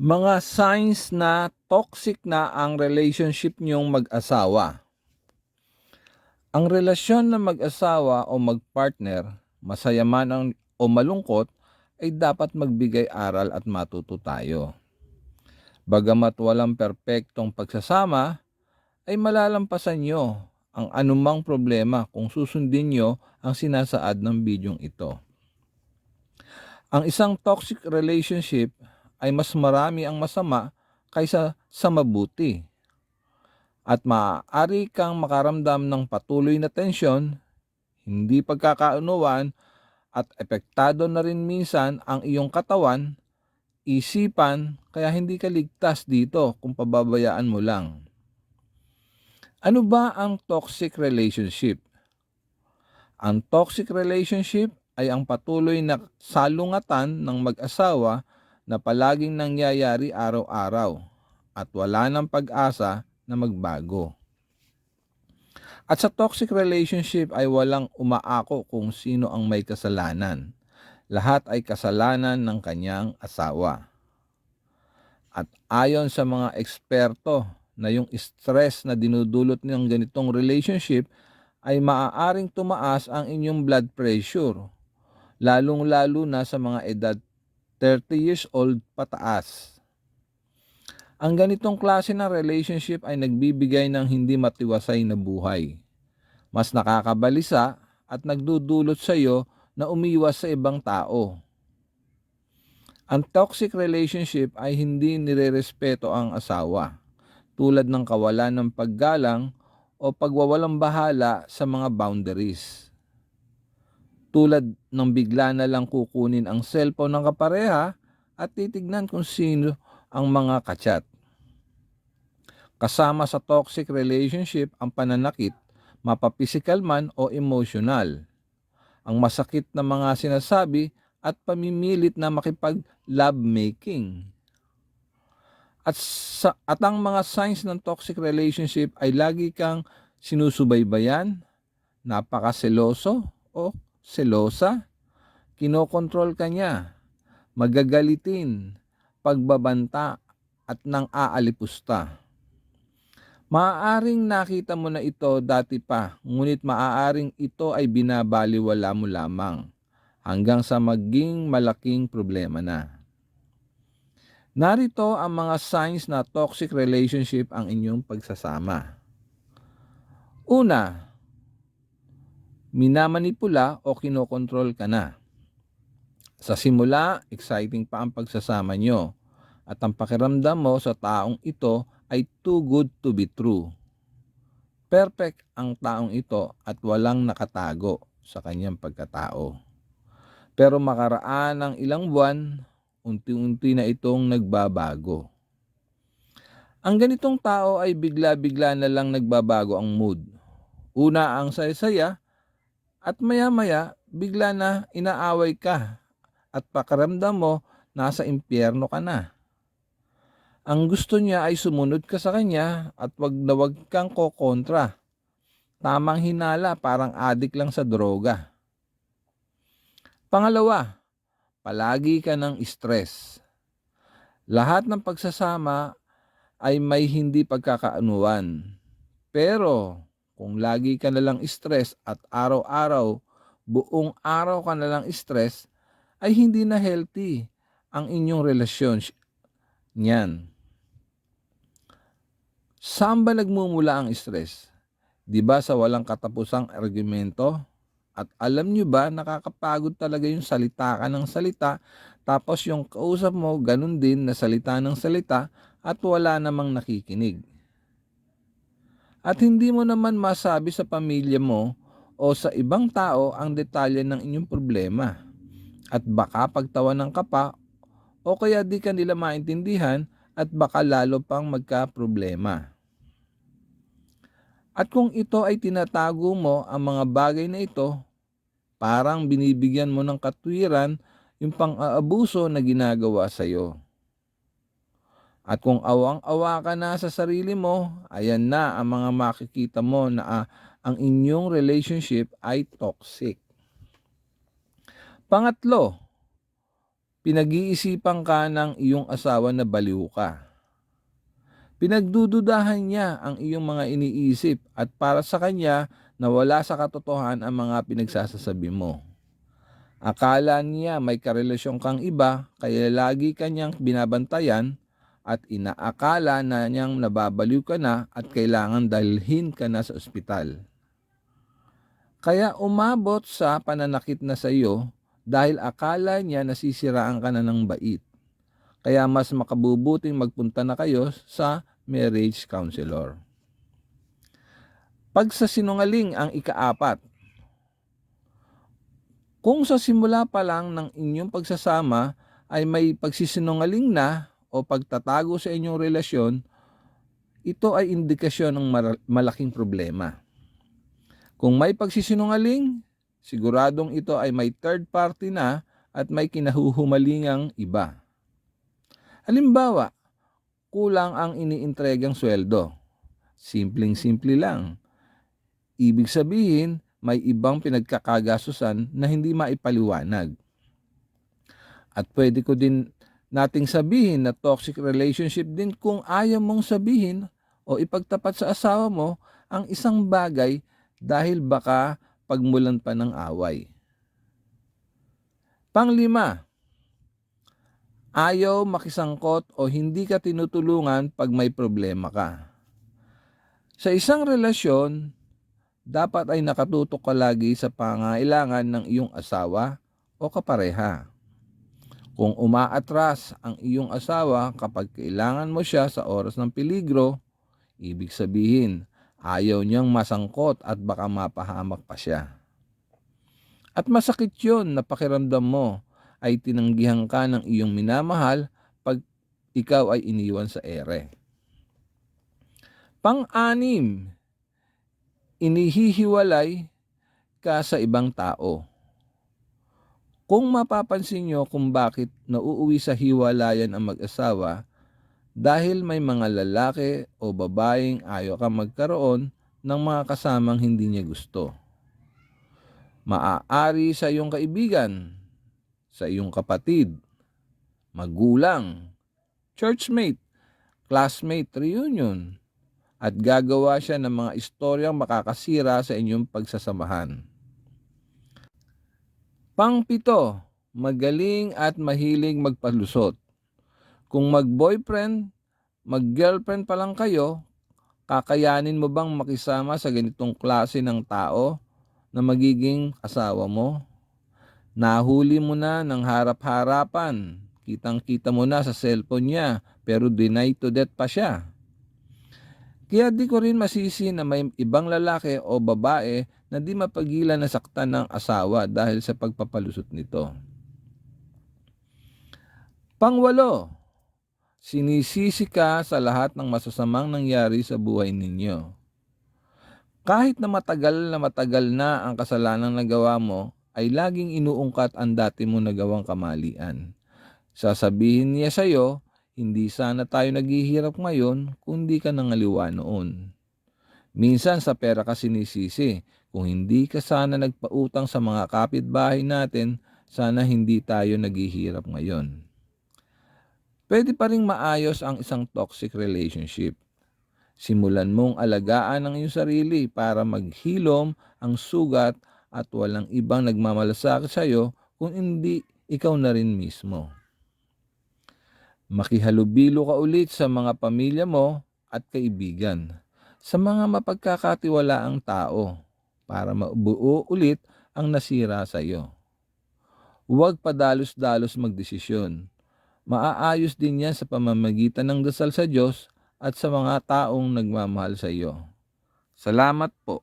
Mga signs na toxic na ang relationship niyong mag-asawa. Ang relasyon ng mag-asawa o mag-partner, masaya man ang, o malungkot, ay dapat magbigay aral at matuto tayo. Bagamat walang perpektong pagsasama, ay malalampasan nyo ang anumang problema kung susundin nyo ang sinasaad ng bidyong ito. Ang isang toxic relationship ay mas marami ang masama kaysa sa mabuti. At maaari kang makaramdam ng patuloy na tensyon, hindi pagkakaunuwan, at epektado na rin minsan ang iyong katawan, isipan, kaya hindi ka ligtas dito kung pababayaan mo lang. Ano ba ang toxic relationship? Ang toxic relationship ay ang patuloy na salungatan ng mag-asawa na palaging nangyayari araw-araw at wala ng pag-asa na magbago. At sa toxic relationship ay walang umaako kung sino ang may kasalanan. Lahat ay kasalanan ng kanyang asawa. At ayon sa mga eksperto na yung stress na dinudulot ng ganitong relationship ay maaaring tumaas ang inyong blood pressure, lalong-lalo na sa mga edad 30 years old pataas. Ang ganitong klase ng relationship ay nagbibigay ng hindi matiwasay na buhay. Mas nakakabalisa at nagdudulot sa iyo na umiwas sa ibang tao. Ang toxic relationship ay hindi nirerespeto ang asawa, tulad ng kawalan ng paggalang o pagwawalang bahala sa mga boundaries. Tulad ng bigla na lang kukunin ang cellphone ng kapareha at titignan kung sino ang mga kachat. Kasama sa toxic relationship ang pananakit, mapapisikal man o emotional. Ang masakit na mga sinasabi at pamimilit na makipag lovemaking. At, sa, at ang mga signs ng toxic relationship ay lagi kang sinusubaybayan, napakaseloso o selosa, kinokontrol ka niya, magagalitin, pagbabanta at nang aalipusta. Maaaring nakita mo na ito dati pa, ngunit maaaring ito ay binabaliwala mo lamang hanggang sa maging malaking problema na. Narito ang mga signs na toxic relationship ang inyong pagsasama. Una, minamanipula o kinokontrol ka na. Sa simula, exciting pa ang pagsasama nyo at ang pakiramdam mo sa taong ito ay too good to be true. Perfect ang taong ito at walang nakatago sa kanyang pagkatao. Pero makaraan ng ilang buwan, unti-unti na itong nagbabago. Ang ganitong tao ay bigla-bigla na lang nagbabago ang mood. Una ang saya-saya at maya-maya bigla na inaaway ka at pakaramdam mo nasa impyerno ka na. Ang gusto niya ay sumunod ka sa kanya at wag na wag kang kokontra. Tamang hinala parang adik lang sa droga. Pangalawa, palagi ka ng stress. Lahat ng pagsasama ay may hindi pagkakaanuan. Pero kung lagi ka na lang stress at araw-araw, buong araw ka na lang stress, ay hindi na healthy ang inyong relasyon niyan. Saan ba nagmumula ang stress? Di ba sa walang katapusang argumento? At alam nyo ba, nakakapagod talaga yung salita ka ng salita, tapos yung kausap mo, ganun din na salita ng salita, at wala namang nakikinig. At hindi mo naman masabi sa pamilya mo o sa ibang tao ang detalye ng inyong problema. At baka pagtawanan ka pa o kaya di ka nila maintindihan at baka lalo pang magka-problema. At kung ito ay tinatago mo ang mga bagay na ito, parang binibigyan mo ng katwiran yung pang-aabuso na ginagawa sa iyo. At kung awang-awa ka na sa sarili mo, ayan na ang mga makikita mo na ah, ang inyong relationship ay toxic. Pangatlo, Pinag-iisipan ka ng iyong asawa na baliw ka. Pinagdududahan niya ang iyong mga iniisip at para sa kanya na wala sa katotohanan ang mga pinagsasasabi mo. Akala niya may karelasyon kang iba kaya lagi kanyang binabantayan at inaakala na niyang nababaliw ka na at kailangan dalhin ka na sa ospital. Kaya umabot sa pananakit na sa iyo dahil akala niya nasisiraan ka na ng bait. Kaya mas makabubuting magpunta na kayo sa marriage counselor. Pagsasinungaling ang ikaapat. Kung sa simula pa lang ng inyong pagsasama ay may pagsisinungaling na o pagtatago sa inyong relasyon, ito ay indikasyon ng malaking problema. Kung may pagsisinungaling, siguradong ito ay may third party na at may kinahuhumalingang iba. Halimbawa, kulang ang iniintregang sweldo. Simpleng-simple lang. Ibig sabihin, may ibang pinagkakagasusan na hindi maipaliwanag. At pwede ko din nating sabihin na toxic relationship din kung ayaw mong sabihin o ipagtapat sa asawa mo ang isang bagay dahil baka pagmulan pa ng away. Panglima, ayaw makisangkot o hindi ka tinutulungan pag may problema ka. Sa isang relasyon, dapat ay nakatutok ka lagi sa pangailangan ng iyong asawa o kapareha. Kung umaatras ang iyong asawa kapag kailangan mo siya sa oras ng peligro, ibig sabihin ayaw niyang masangkot at baka mapahamak pa siya. At masakit yun na pakiramdam mo ay tinanggihan ka ng iyong minamahal pag ikaw ay iniwan sa ere. Pang-anim, inihihiwalay ka sa ibang tao. Kung mapapansin nyo kung bakit nauuwi sa hiwalayan ang mag-asawa, dahil may mga lalaki o babaeng ayaw ka magkaroon ng mga kasamang hindi niya gusto. Maaari sa iyong kaibigan, sa iyong kapatid, magulang, churchmate, classmate, reunion, at gagawa siya ng mga istoryang makakasira sa inyong pagsasamahan. Pangpito, magaling at mahilig magpalusot. Kung mag-boyfriend, mag-girlfriend pa lang kayo, kakayanin mo bang makisama sa ganitong klase ng tao na magiging asawa mo? Nahuli mo na ng harap-harapan, kitang-kita mo na sa cellphone niya, pero deny to death pa siya. Kaya di ko rin masisi na may ibang lalaki o babae na di mapagilan na saktan ng asawa dahil sa pagpapalusot nito. Pangwalo, sinisisi ka sa lahat ng masasamang nangyari sa buhay ninyo. Kahit na matagal na matagal na ang kasalanang nagawa mo, ay laging inuungkat ang dati mo nagawang kamalian. Sasabihin niya sa iyo, hindi sana tayo naghihirap ngayon kundi ka nangaliwa noon. Minsan sa pera ka sinisisi, kung hindi ka sana nagpautang sa mga kapitbahay natin, sana hindi tayo naghihirap ngayon. Pwede pa ring maayos ang isang toxic relationship. Simulan mong alagaan ang iyong sarili para maghilom ang sugat at walang ibang nagmamalasakit sa iyo kung hindi ikaw na rin mismo. Makihalubilo ka ulit sa mga pamilya mo at kaibigan, sa mga mapagkakatiwalaang tao para mabuo ulit ang nasira sa iyo. Huwag padalos-dalos magdesisyon. Maaayos din yan sa pamamagitan ng dasal sa Diyos at sa mga taong nagmamahal sa iyo. Salamat po.